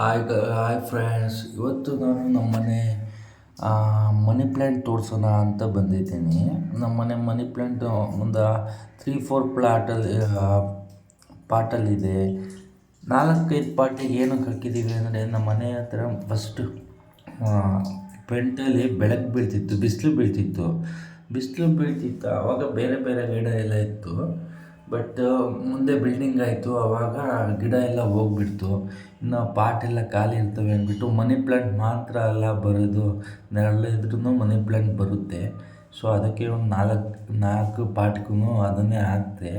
Hi ಗ hi friends ಇವತ್ತು ನಾನು ನಮ್ಮನೆ ಮನಿ ಪ್ಲ್ಯಾಂಟ್ ತೋರಿಸೋಣ ಅಂತ ಬಂದಿದ್ದೀನಿ. ನಮ್ಮ ಮನೆ ಮನಿ ಪ್ಲ್ಯಾಂಟ್ ಒಂದು ತ್ರೀ ಫೋರ್ ಪ್ಲಾಟಲ್ಲಿ ಪಾಟಲ್ಲಿದೆ ನಾಲ್ಕೈದು ಪಾಟಿಗೆ ಏನಕ್ಕೆ ಹಾಕಿದ್ದೀವಿ ಅಂದರೆ ನಮ್ಮ ಮನೆ ಹತ್ರ ಫಸ್ಟು ಪೆಂಟಲ್ಲಿ ಬೆಳಕು ಬೀಳ್ತಿತ್ತು, ಬಿಸಿಲು ಬೀಳ್ತಿತ್ತು. ಬಿಸಿಲು ಬೀಳ್ತಿತ್ತು ಆವಾಗ ಬೇರೆ ಬೇರೆ ಗಿಡ ಎಲ್ಲ ಇತ್ತು. ಬಟ್ ಮುಂದೆ ಬಿಲ್ಡಿಂಗ್ ಆಯಿತು ಆವಾಗ ಗಿಡ ಎಲ್ಲ ಹೋಗ್ಬಿಡ್ತು. ಇನ್ನು ಪಾಟ್ ಎಲ್ಲ ಖಾಲಿ ಇರ್ತವೆ ಅಂದ್ಬಿಟ್ಟು ಮನಿ ಪ್ಲ್ಯಾಂಟ್ ಮಾತ್ರ ಅಲ್ಲ ಬರೋದು ನೆರಳಿದ್ರೂ ಮನಿ ಪ್ಲ್ಯಾಂಟ್ ಬರುತ್ತೆ. ಸೊ ಅದಕ್ಕೆ ಒಂದು ನಾಲ್ಕು ನಾಲ್ಕು ಪಾಟ್ಗೂ ಅದನ್ನೇ ಹಾಕಿದೆ.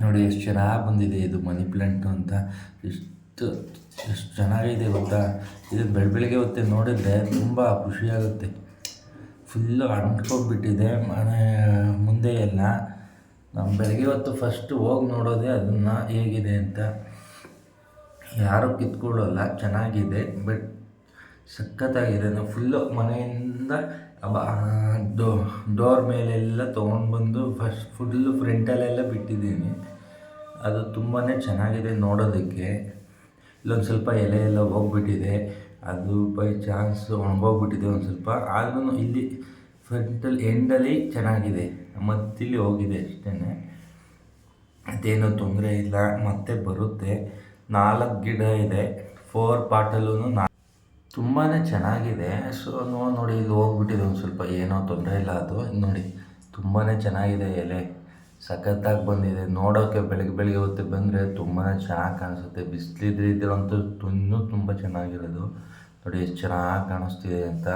ನೋಡಿ, ಎಷ್ಟು ಚೆನ್ನಾಗಿ ಬಂದಿದೆ ಇದು ಮನಿ ಪ್ಲ್ಯಾಂಟು ಅಂತ. ಎಷ್ಟು ಎಷ್ಟು ಚೆನ್ನಾಗಿದೆ ಗೊತ್ತಾ? ಇದು ಬೆಳ ಬೆಳಗ್ಗೆ ಹೊತ್ತೆ ನೋಡಿದರೆ ತುಂಬ ಖುಷಿಯಾಗುತ್ತೆ. ಫುಲ್ಲು ಅಂಟ್ಕೊಂಡ್ಬಿಟ್ಟಿದೆ, ಮನೆ, ಮುಂದೆ ಎಲ್ಲ. ನಾವು ಬೆಳಗ್ಗೆ ಹೊತ್ತು ಫಸ್ಟು ಹೋಗಿ ನೋಡೋದೇ ಅದನ್ನು ಹೇಗಿದೆ ಅಂತ. ಯಾರೂ ಕಿತ್ಕೊಳ್ಳೋಲ್ಲ, ಚೆನ್ನಾಗಿದೆ ಬಟ್ ಸಖತ್ತಾಗಿದೆ. ನಾವು ಫುಲ್ಲು ಮನೆಯಿಂದ ಡೋ ಡೋರ್ ಮೇಲೆಲ್ಲ ತೊಗೊಂಡು ಬಂದು ಫಸ್ಟ್ ಫುಲ್ಲು ಫ್ರಂಟಲ್ಲೆಲ್ಲ ಬಿಟ್ಟಿದ್ದೀನಿ. ಅದು ತುಂಬಾ ಚೆನ್ನಾಗಿದೆ ನೋಡೋದಕ್ಕೆ. ಇಲ್ಲೊಂದು ಸ್ವಲ್ಪ ಎಲೆ ಎಲ್ಲ ಹೋಗ್ಬಿಟ್ಟಿದೆ. ಅದು ಬೈ ಚಾನ್ಸ್ ಒಣಗೋಗ್ಬಿಟ್ಟಿದೆ ಒಂದು ಸ್ವಲ್ಪ. ಆದ್ರೂ ಇಲ್ಲಿ ಫ್ರಂಟಲ್ ಎಂಡಲ್ಲಿ ಚೆನ್ನಾಗಿದೆ. ಮತ್ತಿಲ್ಲಿ ಹೋಗಿದೆ ಅಷ್ಟೇ ಅದೇನೂ ತೊಂದರೆ ಇಲ್ಲ, ಮತ್ತೆ ಬರುತ್ತೆ. ನಾಲ್ಕು ಗಿಡ ಇದೆ ಫೋರ್ ಪಾಟಲ್ಲೂ ನಾ ತುಂಬಾ ಚೆನ್ನಾಗಿದೆ. ಸೊ ನೋಡಿ, ಇಲ್ಲಿ ಹೋಗ್ಬಿಟ್ಟಿದೆ ಒಂದು ಸ್ವಲ್ಪ. ಏನೋ ತೊಂದರೆ ಇಲ್ಲ ಅದು. ನೋಡಿ ತುಂಬಾ ಚೆನ್ನಾಗಿದೆ ಎಲೆ. ಸಖತ್ತಾಗಿ ಬಂದಿದೆ. ನೋಡೋಕ್ಕೆ ಬೆಳಗ್ಗೆ ಬೆಳಗ್ಗೆ ಹೊತ್ತು ಬಂದರೆ ತುಂಬಾ ಚೆನ್ನಾಗಿ ಕಾಣಿಸುತ್ತೆ. ಬಿಸಿಲಿದ್ರೆ ಇದ್ರಂತೂ ಇನ್ನೂ ತುಂಬ ಚೆನ್ನಾಗಿರೋದು. ನೋಡಿ ಎಷ್ಟು ಚೆನ್ನಾಗಿ ಕಾಣಿಸ್ತಿದೆ ಅಂತ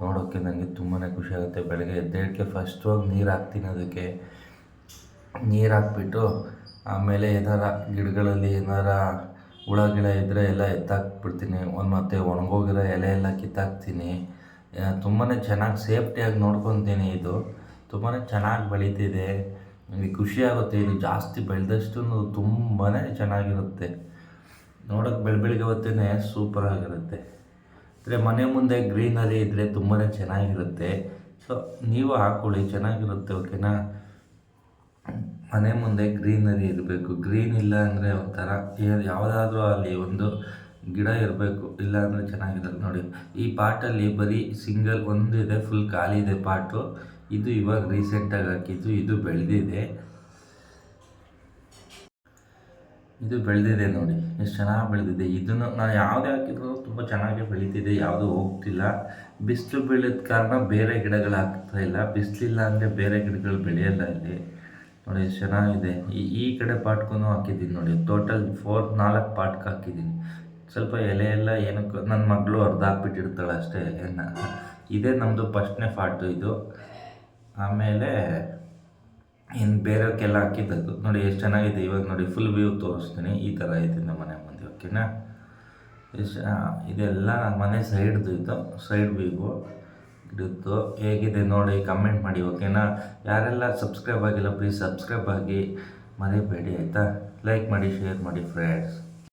ನೋಡೋಕ್ಕೆ ನನಗೆ ತುಂಬಾ ಖುಷಿ ಆಗುತ್ತೆ. ಬೆಳಗ್ಗೆ ಎದ್ದೇಳಕ್ಕೆ ಫಸ್ಟ್ ಹೋಗಿ ನೀರು ಹಾಕ್ತೀನಿ ಅದಕ್ಕೆ. ನೀರು ಹಾಕ್ಬಿಟ್ಟು ಆಮೇಲೆ ಏನಾರ ಗಿಡಗಳಲ್ಲಿ ಏನಾರ ಹುಳ ಗಿಡ ಇದ್ದರೆ ಎಲ್ಲ ಎತ್ತಾಕ್ಬಿಡ್ತೀನಿ. ಒಂದು ಮತ್ತೆ ಒಣಗೋಗಿರೋ ಎಲೆ ಎಲ್ಲ ಕಿತ್ತಾಕ್ತೀನಿ. ತುಂಬಾ ಚೆನ್ನಾಗಿ ಸೇಫ್ಟಿಯಾಗಿ ನೋಡ್ಕೊತೀನಿ ಇದು. ತುಂಬಾ ಚೆನ್ನಾಗಿ ಬೆಳೀತಿದೆ. ನನಗೆ ಖುಷಿ ಆಗುತ್ತೆ. ಇದು ಜಾಸ್ತಿ ಬೆಳೆದಷ್ಟು ತುಂಬಾ ಚೆನ್ನಾಗಿರುತ್ತೆ. ನೋಡೋಕೆ ಬೆಳ ಬೆಳಿಗ್ಗೆ ಹೊತ್ತೇ ಸೂಪರಾಗಿರುತ್ತೆ ಅಂದರೆ ಮನೆ ಮುಂದೆ ಗ್ರೀನರಿ ಇದ್ದರೆ ತುಂಬಾ ಚೆನ್ನಾಗಿರುತ್ತೆ. ಸೊ ನೀವು ಹಾಕ್ಕೊಳ್ಳಿ ಚೆನ್ನಾಗಿರುತ್ತೆ ಓಕೆನಾ ಮನೆ ಮುಂದೆ ಗ್ರೀನರಿ ಇರಬೇಕು. ಗ್ರೀನ್ ಇಲ್ಲ ಅಂದರೆ ಒಂಥರ ಯಾವುದಾದ್ರೂ ಅಲ್ಲಿ ಒಂದು ಗಿಡ ಇರಬೇಕು, ಇಲ್ಲ ಅಂದರೆ ಚೆನ್ನಾಗಿರಲ್ಲ. ನೋಡಿ, ಈ ಪಾಟಲ್ಲಿ ಬರೀ ಸಿಂಗಲ್ ಒಂದು ಇದೆ ಫುಲ್ ಖಾಲಿ ಇದೆ ಪಾಟು. ಇದು ಇವಾಗ ರೀಸೆಂಟಾಗಿ ಹಾಕಿದ್ದು, ಇದು ಬೆಳೆದಿದೆ. ಇದು ಬೆಳೆದಿದೆ ನೋಡಿ. ಎಷ್ಟು ಚೆನ್ನಾಗಿ ಬೆಳೆದಿದೆ. ಇದನ್ನು ನಾನು ಯಾವುದೇ ಹಾಕಿದ್ರು ತುಂಬ ಚೆನ್ನಾಗಿ ಬೆಳೀತಿದೆ. ಯಾವುದೂ ಹೋಗ್ತಿಲ್ಲ. ಬಿಸಿಲು ಬೆಳೆದ ಕಾರಣ ಬೇರೆ ಗಿಡಗಳು ಹಾಕ್ತಾ ಇಲ್ಲ. ಬಿಸಿಲಿಲ್ಲ ಅಂದರೆ ಬೇರೆ ಗಿಡಗಳು ಬೆಳೆಯಲ್ಲ ಇಲ್ಲಿ. ನೋಡಿ, ಎಷ್ಟು ಚೆನ್ನಾಗಿದೆ. ಈ ಈ ಕಡೆ ಪಾಟ್ಗೂ ಹಾಕಿದ್ದೀನಿ ನೋಡಿ. ಟೋಟಲ್ ಫೋರ್ ನಾಲ್ಕು ಪಾಟ್ಗೆ ಹಾಕಿದ್ದೀನಿ. ಸ್ವಲ್ಪ ಎಲೆ ಎಲ್ಲ ಏನಕ್ಕೆ ನನ್ನ ಮಗಳು ಅರ್ಧ ಹಾಕ್ಬಿಟ್ಟಿರ್ತಾಳೆ ಅಷ್ಟೇ ಎಲೆನ. ಇದೇ ನಮ್ಮದು ಫಸ್ಟ್ನೇ ಪಾಟು ಇದು. ಆಮೇಲೆ ಇನ್ನು ಬೇರೆಯವಕ್ಕೆಲ್ಲ ಹಾಕಿದ್ದದ್ದು. ನೋಡಿ, ಎಷ್ಟು ಚೆನ್ನಾಗಿದೆ. ಇವಾಗ ನೋಡಿ ಫುಲ್ ವ್ಯೂ ತೋರಿಸ್ತೀನಿ. ಈ ಥರ ಐತೆ ನಮ್ಮ ಮನೆ ಮುಂದೆ ಓಕೆನಾ ಎಷ್ಟು ಇದೆಲ್ಲ ನಮ್ಮ ಮನೆ ಸೈಡ್ದು ಇತ್ತು ಸೈಡ್ ವ್ಯೂ ಇದ್ದು ಹೇಗಿದೆ ನೋಡಿ ಕಮೆಂಟ್ ಮಾಡಿ ಓಕೆನಾ ಯಾರೆಲ್ಲ ಸಬ್ಸ್ಕ್ರೈಬ್ ಆಗಿಲ್ಲ ಪ್ಲೀಸ್ ಸಬ್ಸ್ಕ್ರೈಬ್ ಆಗಿ. ಮರಿಬೇಡಿ, ಆಯಿತಾ? ಲೈಕ್ ಮಾಡಿ ಶೇರ್ ಮಾಡಿ ಫ್ರೆಂಡ್ಸ್